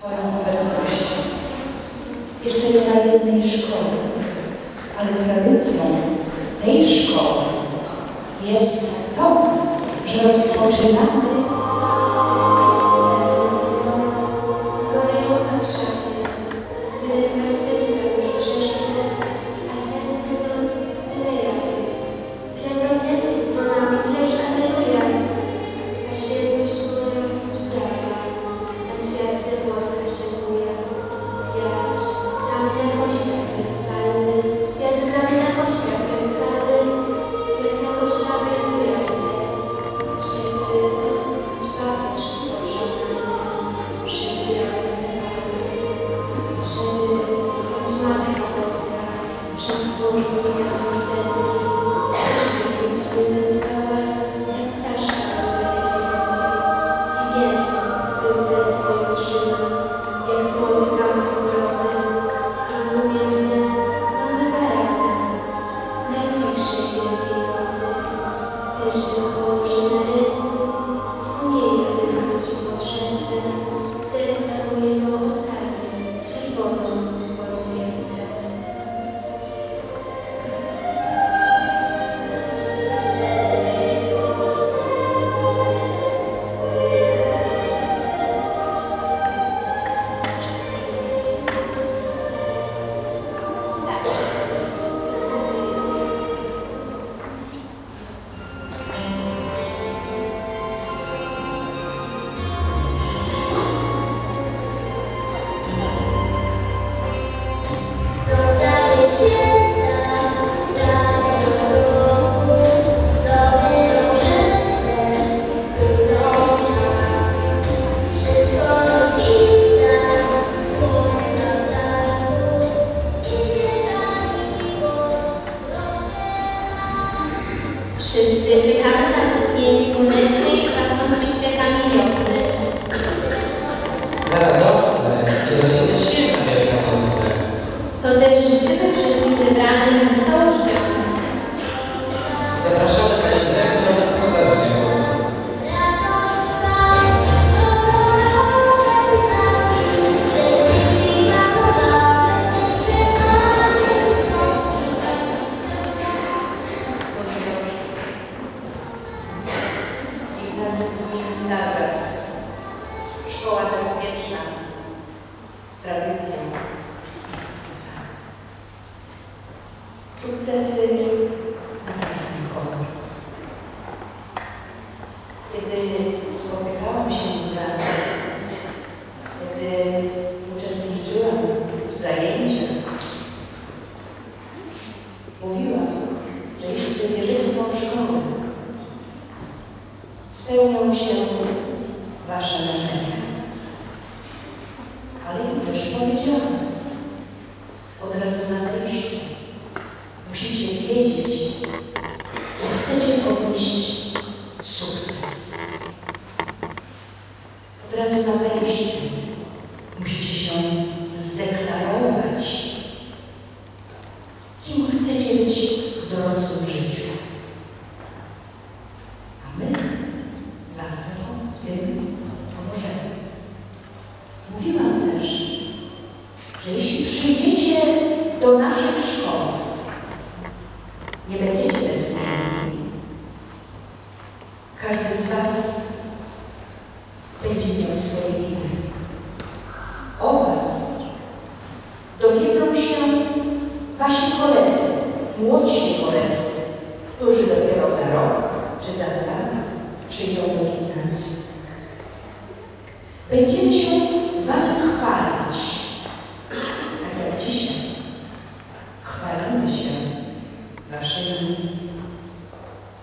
swoją obecnością. Jeszcze nie na jednej szkoły, ale tradycją tej szkoły jest to, że rozpoczynamy Holy Spirit. that zdeklarowała.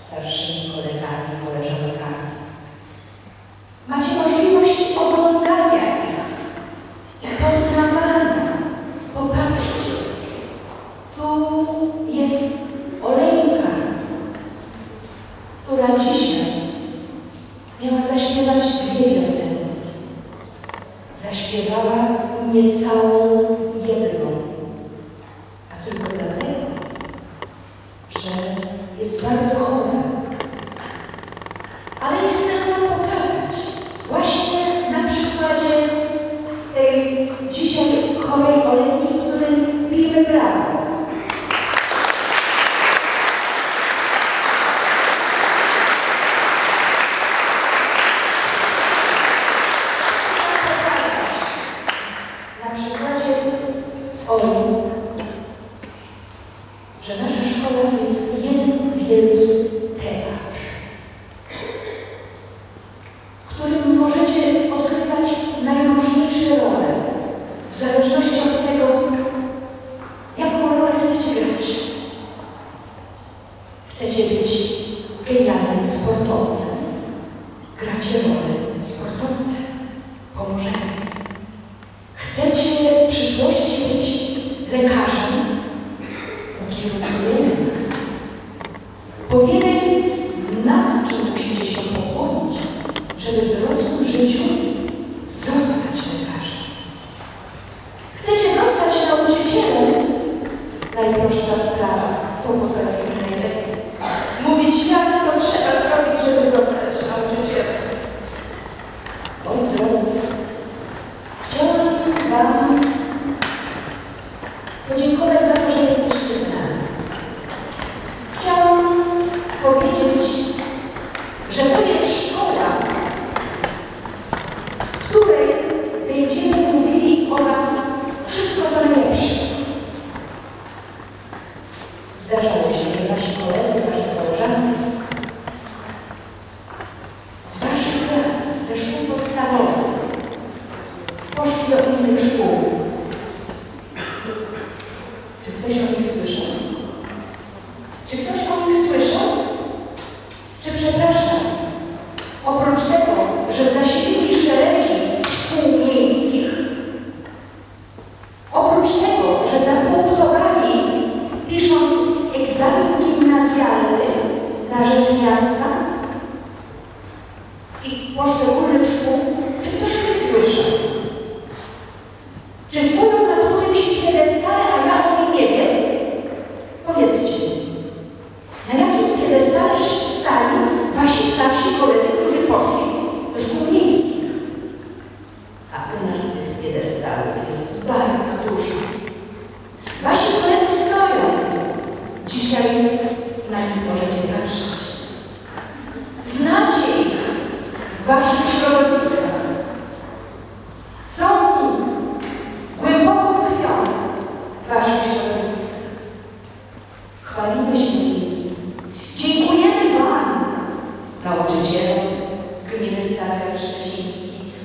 starszy kolega i koleżankami. Olhe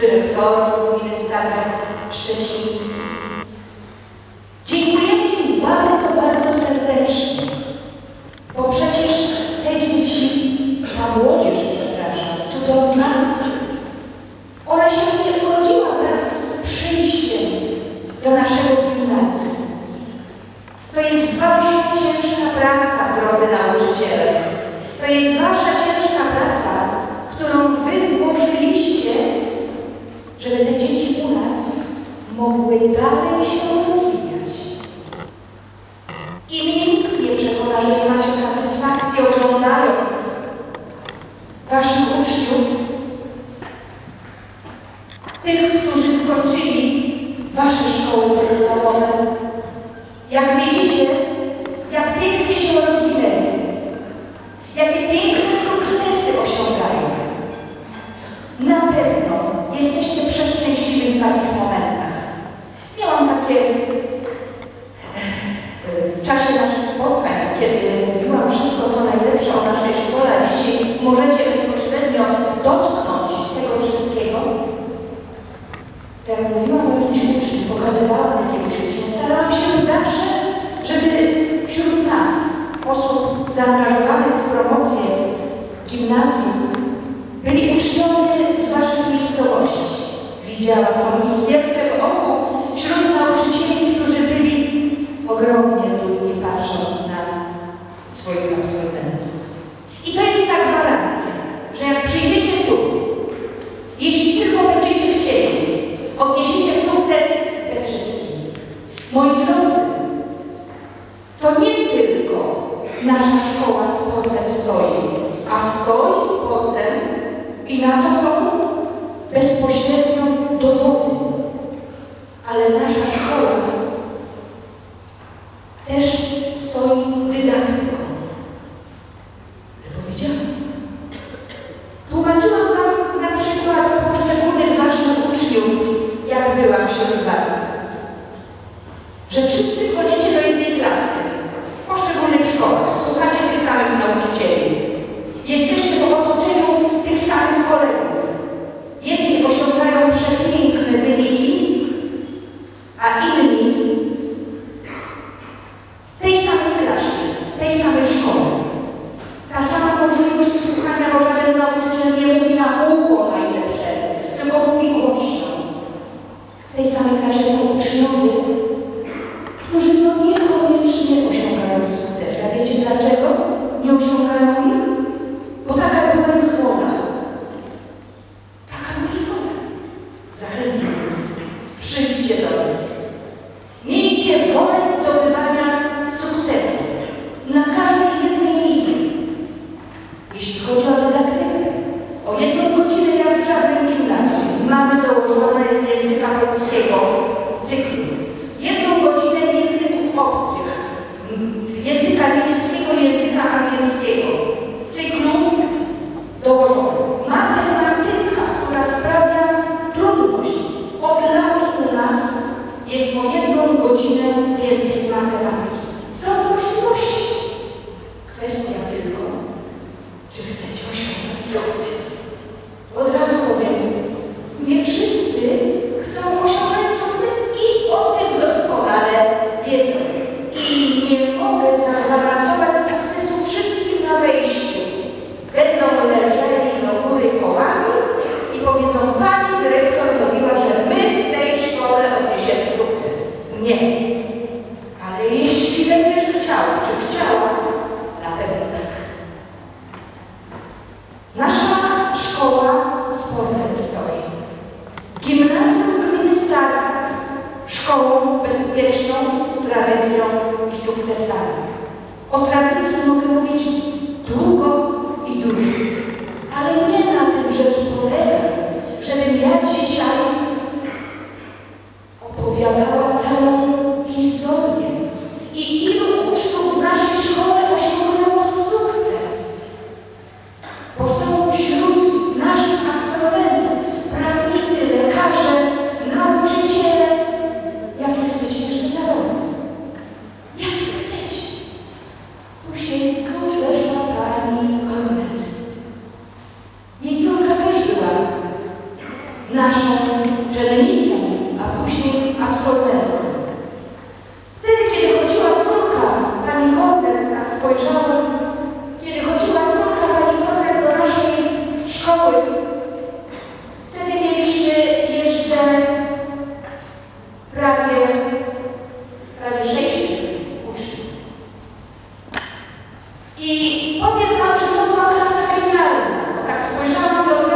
Dyrektorom Gminy Szczeciński. I na mówi głośno. W tej samej karze są uczniowie, godzinę więcej na ten I powiem Wam, że to była klasa genialna, bo tak spojrzałam i od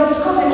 wyjątkowy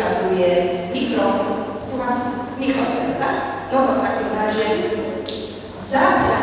przekazuje mikrofon. Słucham? Mikrofon, tak? No to w takim razie zapraszam.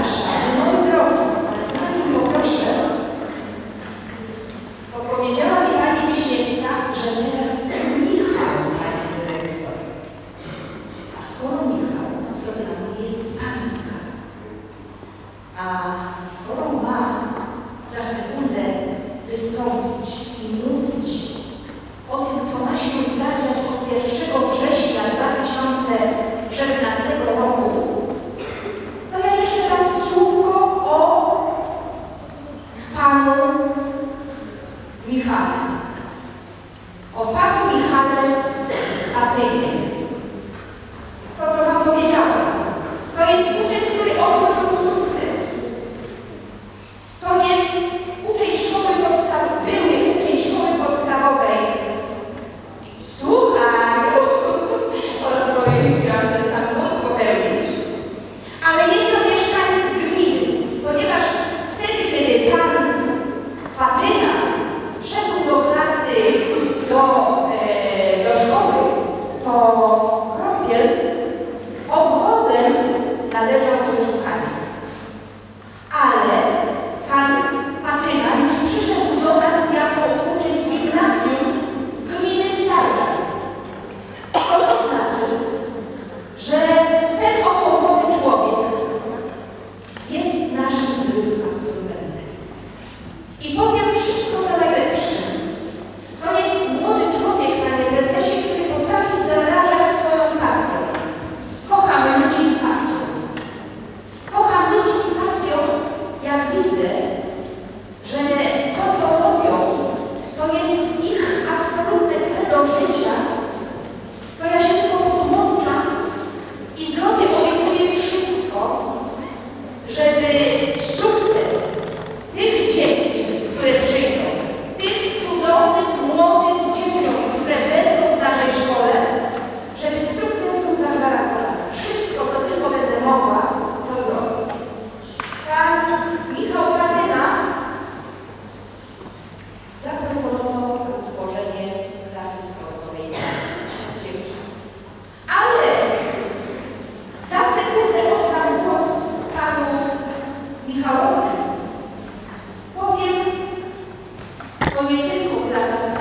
To nie tylko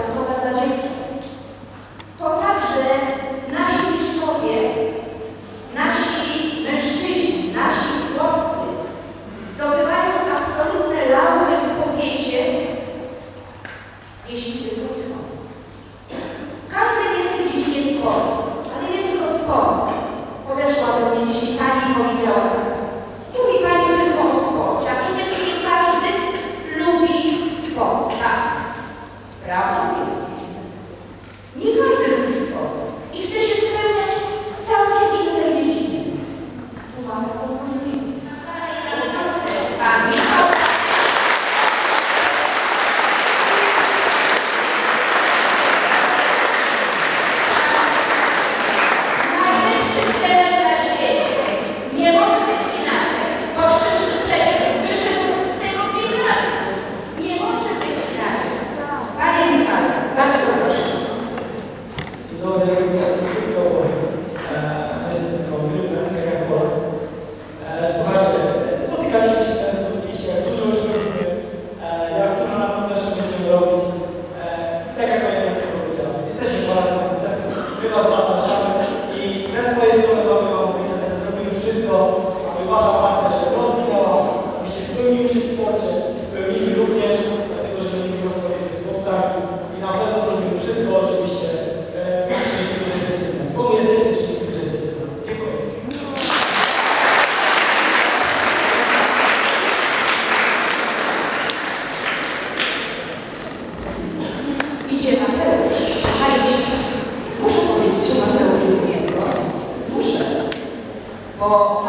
Bo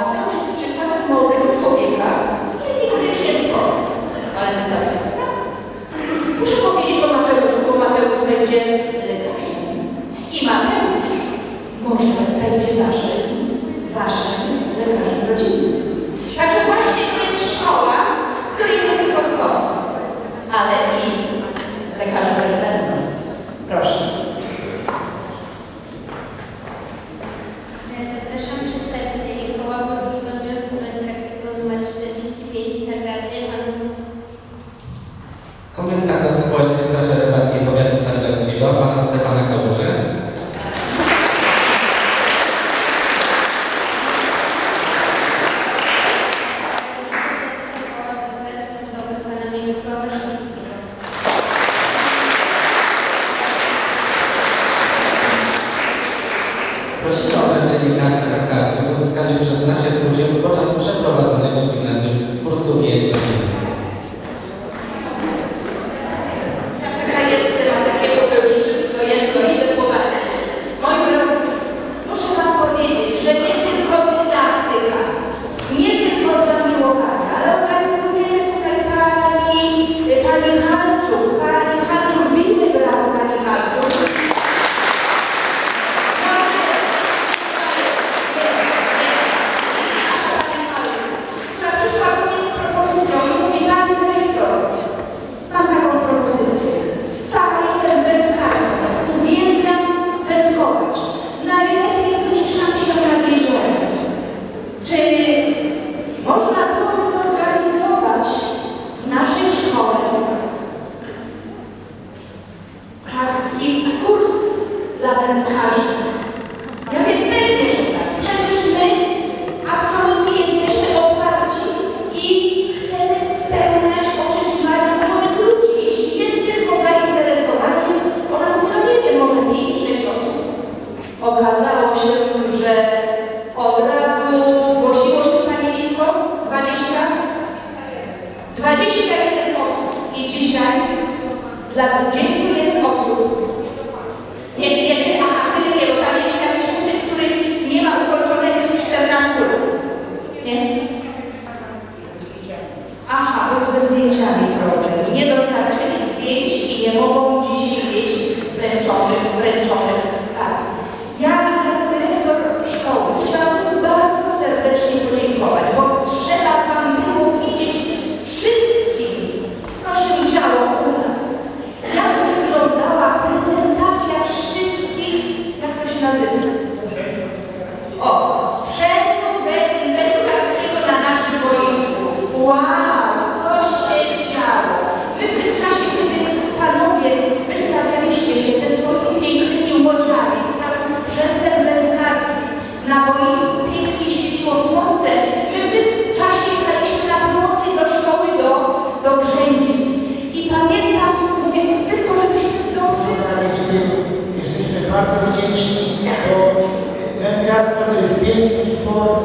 Piłkarstwo to jest piękny sport,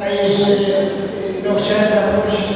a jeszcze e, no, chciałem zaprosić